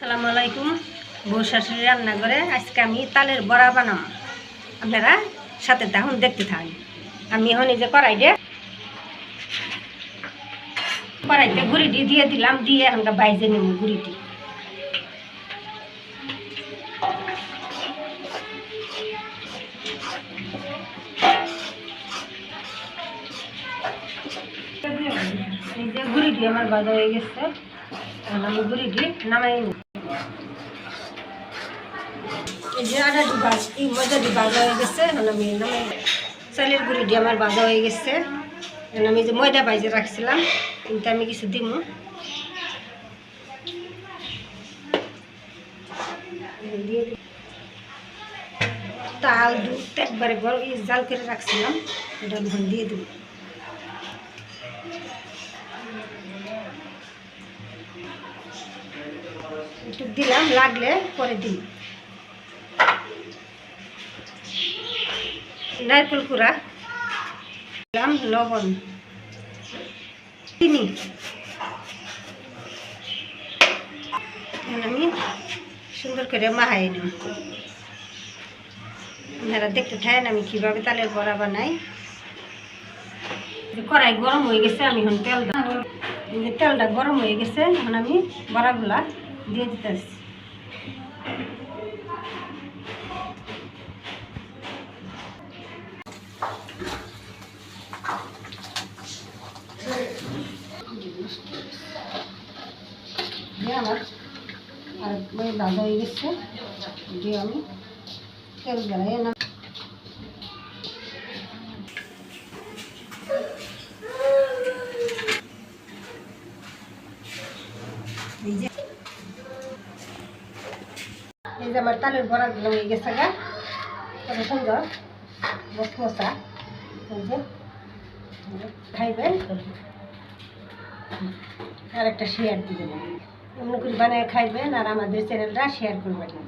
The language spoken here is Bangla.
আসসালামু আলাইকুম। বউ শাশুড়ি রান্না করে আজকে আমি তালের বড়া বানাম। আপনারা সাথে তখন দেখতে থাকেন। আমি এখন এই যে কড়াইতে কড়াইতে গুড়িটি দিয়ে দিলাম, দিয়ে এখনকার বাইজে নেব গুড়িটি। গুড়িটি আমার বাজা হয়ে গেছে, এখন আমি গুড়িটি নামাই এই যে এই বাজা হয়ে গেছে আমি আমার বাজা হয়ে গেছে। আমি যে ময়দা বাইজে রাখছিলাম কিন্তু আমি কিছু দিব তাল দুধ একবারে গরম জাল করে রাখছিলাম, এটা দিয়ে দেবো একটু দিলাম, লাগলে পরে দিই। নারকেল কুড়া, দিলাম লবণ, চিনি। আমি সুন্দর করে মাহাই নিই আপনারা দেখতে থাকেন আমি কীভাবে তালের বড়া বানাই। কড়াই গরম হয়ে গেছে, আমি এখন তেল দাও এই যে তেলটা গরম হয়ে গেছে, এখন আমি বড়াগুলা দিয়ে দিতেছি দিয়ে আমার আর ওই ভাজা হয়ে গেছে দিয়ে আমি তেল জ্বালাই না এই যে এই আমার তালের বড়াগুলো গেছে কত সুন্দর মশমশা খাইবেন। আর একটা শেয়ার দিবেন এমন করে বানিয়ে খাইবেন আর আমাদের চ্যানেলটা শেয়ার করবেন।